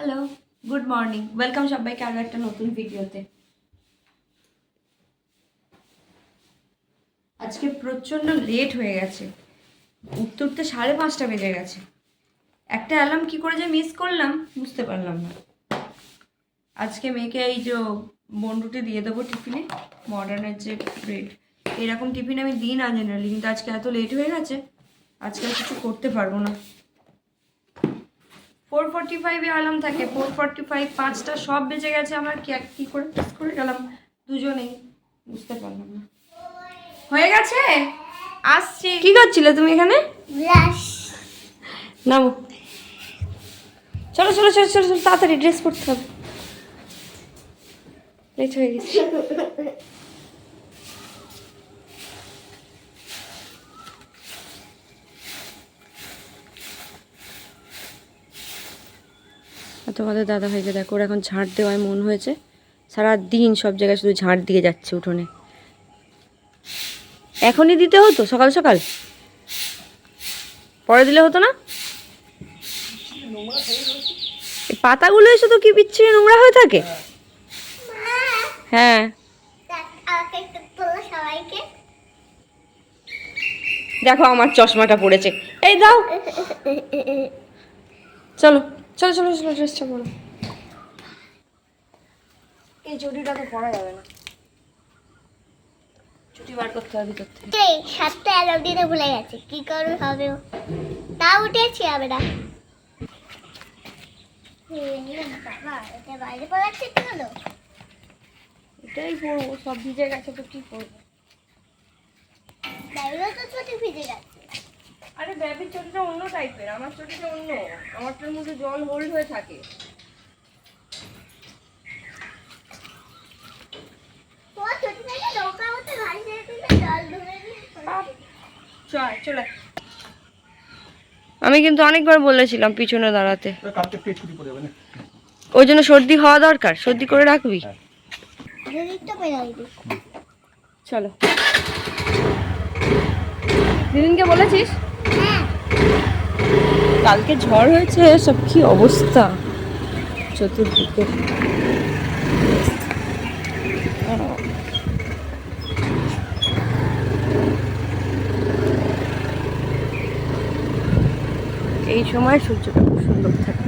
Hello good morning welcome সবাইকে আরও একটা নতুন ভিডিওতে আজকে প্রচণ্ড লেট হয়ে গেছে। উঠতে উঠতে সাড়ে পাঁচটা বেজে গেছে। একটা অ্যালার্ম কী করে যে মিস করলাম, বুঝতে পারলাম না। আজকে মেয়েকে এই যে বন্ডুটি দিয়ে দেবো টিফিনে মডার্নের যে ব্রেড এরকম টিফিন আমি দিই না জেনারেলি কিন্তু আজকে এত লেট হয়ে গেছে, আজকে আর কিছু করতে পারব না। ফোর ফর্টি ফাইভে অ্যালার্ম থাকে ফোর ফর্টি ফাইভ পাঁচটা সব বেজে গেছে আমার কি এক কী করে মিস করে গেলাম? দুজনেই বুঝতে পারলাম না। হয়ে গেছে? আসছি। কি করছিলে তুমি এখানে? নামো। চলো চলো চলো চলো চলো তাড়াতাড়ি ড্রেস পরতে হবে। লেট হয়ে গেছে। আর তোমাদের দাদা ভাইকে দেখো, ওর এখন ঝাঁট দেওয়ায় মন হয়েছে। সারা দিন সব জায়গায় শুধু ঝাঁট দিয়ে যাচ্ছে উঠোনে। এখনই দিতে হতো? সকাল সকাল? পরে দিলে হতো না? পাতাগুলো শুধু কি বিচ্ছিরি নোংরা হয়ে থাকে? হ্যাঁ। দেখো আমার চশমাটা পড়েছে। এই দাও। চলো। চলো চলো চলো ড্রেসটা পরো। এই চুটিটা তো পরা যাবে না। চুটি বার করতে হবে ভিতর থেকে। এই সাতটা অ্যালার্ম দিতে ভুলে গেছে। কি করবে হবে তা উঠেছি হবে না। বাবা এটা বাইরে পড়াচ্ছে কি হলো এটাই পরবো সব ভিজে গেছে তো কি করব? তো ছোট ভিজে গেছে। আরে ব্যাবির চটিটা অন্য টাইপের আমার চটিটা অন্য। আমারটার মধ্যে জল হোল্ড হয়ে থাকে। আমি কিন্তু অনেকবার বলেছিলাম পিছনে দাঁড়াতে। ওই জন্য সর্দি হওয়া দরকার সর্দি করে রাখবি? দিই চলো। দিদিনকে বলেছিস? হ্যাঁ কালকে ঝড় হয়েছে সব কি অবস্থা? চতুর্দিকে। এই সময় সূর্যটা খুব সুন্দর থাকে।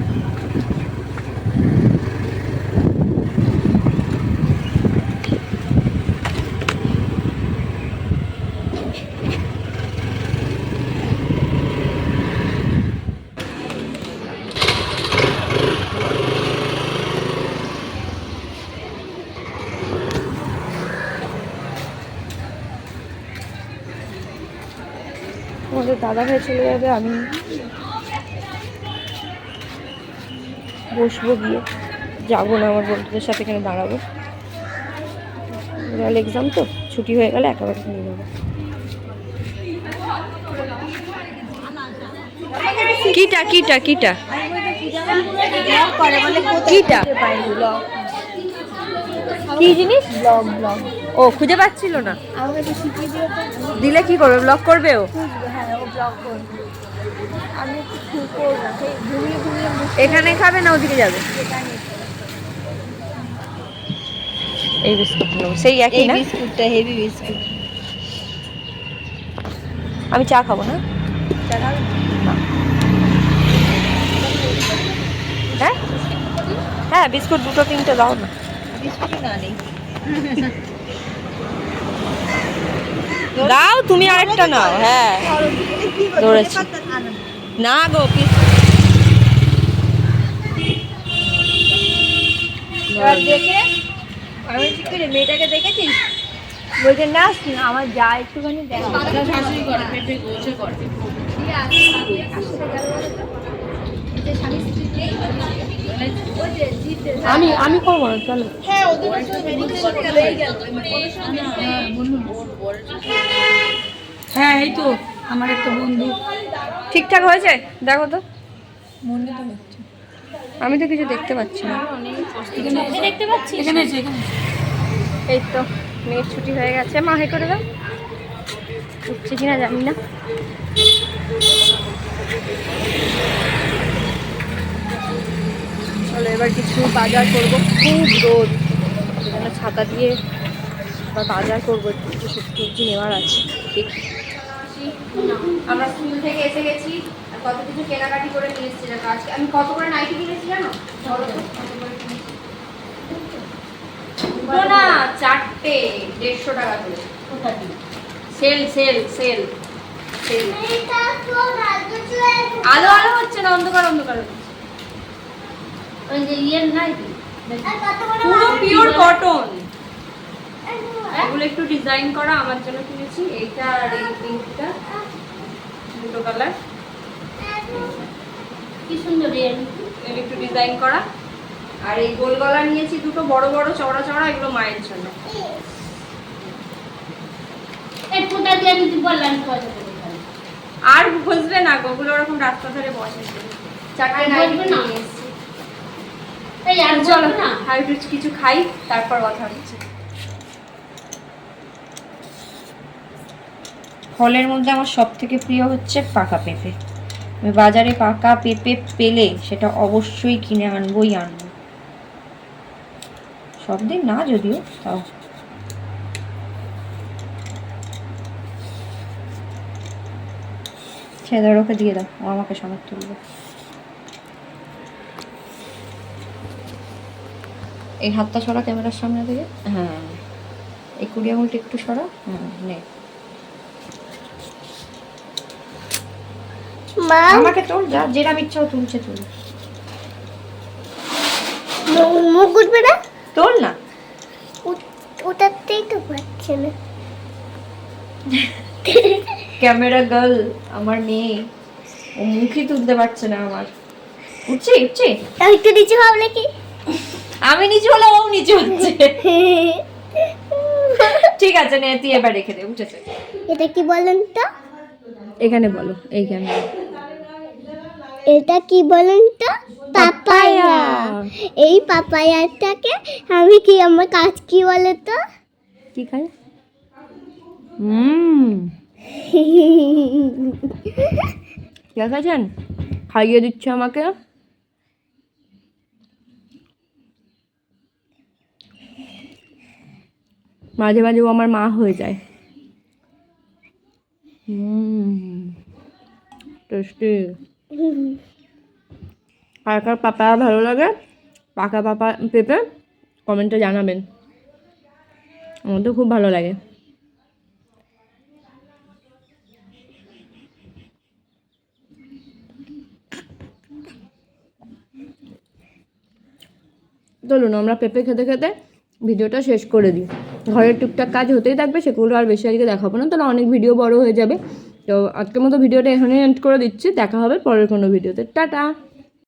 আমাদের দাদা ভাই চলে যাবে আমি বসবো গিয়ে। যাব না আমার বন্ধুদের সাথে এখানে দাঁড়াবো। রেল এক্সাম তো ছুটি হয়ে গেলে একেবারে নিয়ে যাব কিটা কিটা কিটা? কিটা? কি জিনিস? ব্লগ ব্লগ ও খুঁজে পাচ্ছিল না। আমাকে শিখিয়ে দিও দিলে কি করবে? ব্লগ করবে ও? হ্যাঁ ও ব্লগ করবে। আমি ঘুমিয়ে ঘুমিয়ে এখানে খাবে না ওদিকে যাবে? এই বিস্কুট নেব সেই একই না? বিস্কুটটা হেভি বিস্কুট। আমি চা খাব না। হ্যাঁ? হ্যাঁ বিস্কুট দুটো তিনটে দাও না। বিস্কুট না নেই। দাও তুমি আরেকটা নাও হ্যাঁ। ধরেছি। না গো কি? দেখে আমি মেয়েটাকে দেখেছিস বলছে না আমার যা একটুখানি দেখো। আমি আমি করব না চলো। হ্যাঁ এই তো আমার একটা বন্ধু। ঠিকঠাক হয়েছে? দেখো তো। মনে তো হচ্ছে। আমি তো কিছু দেখতে পাচ্ছি না। দেখতে পাচ্ছি এখানে এই তো মেয়ের ছুটি হয়ে গেছে। মা হে করে দাও। উঠছে কিনা জানি না। চলো এবার কিছু বাজার করব। খুব রোদ। ছাতা দিয়ে এবার বাজার করব। একটু কিছু সবজি নেওয়ার আছে। দেখি। আমরা স্কুল থেকে এসে গেছি আর কত কিছু কেনাকাটি করে নিয়ে এসেছি। দেখো আজকে আমি কত করে নাইটি কিনেছি জানো? দুটো না চারটে দেড়শো টাকা করে। সেল সেল সেল সেল আলো আলো হচ্ছে না অন্ধকার অন্ধকার ওই যে ইয়ের নাই পুরো পিওর কটন এগুলো একটু ডিজাইন করা আমার জন্য কিনেছি। এইটা আর এই পিঙ্কটা দুটো কালার কি সুন্দর এর একটু ডিজাইন করা। আর এই গোল গলা নিয়েছি দুটো বড় বড় চওড়া চওড়া এগুলো মায়ের জন্য। আর বসবে না গোগুলো ওরকম রাস্তা ধারে বসে। নাইটি না? এই আর চলো চলো না? আর কিছু খাই তারপর কথা হচ্ছে। ফলের মধ্যে আমার সব থেকে প্রিয় হচ্ছে পাকা পেঁপে। আমি বাজারে পাকা পেঁপে পেলে সেটা অবশ্যই কিনে আনবই আনব। সব দিন না যদিও তাও। ছেলেদের ওকে দিয়ে দাও। ও আমাকে সমেত তুলবে। এই হাতটা সরা ক্যামেরার সামনে থেকে হ্যাঁ। এই কুড়ি আঙুলটা একটু সরা। হ্যাঁ নে। মা। আমাকে তোল যা যেরাম ইচ্ছা তুলছে তুল। মুখ উঠবে না? তোল না। ওটাতেই তো পাচ্ছে না। ক্যামেরা গার্ল আমার মেয়ে। ও মুখই তুলতে পারছে না আমার। উঠছে উঠছে? আমি একটু নিচে ভাবলে কি আমি নিচে হলে ও নিচে হচ্ছে। ঠিক আছে নে তুই এবার রেখে দে উঠেছে। এটা কি বলেন তো? এখানে বলো এই ক্যামেরা এটা কি বলেন তো? পাপায়া। এই পাপায়াটাকে আমি কি আমার কাজ কি বলে তো? কি খায়? হুম। দেখেছেন খাইয়ে দিচ্ছে আমাকে। মাঝে মাঝে ও আমার মা হয়ে যায়। হুম। টেস্টি। কার কার পাপা ভালো লাগে, পাকা পাপা পেঁপে কমেন্টে জানাবেন। আমার তো খুব ভালো লাগে। চলুন, আমরা পেঁপে খেতে খেতে ভিডিওটা শেষ করে দিই। ঘরের টুকটাক কাজ হতেই থাকবে, সেগুলো আর বেশি আজকে দেখাবো না, তাহলে অনেক ভিডিও বড় হয়ে যাবে। তো আজকের মতো ভিডিওটা এখানে এন্ড করে দিচ্ছি। দেখা হবে পরের কোনো ভিডিওতে। টাটা!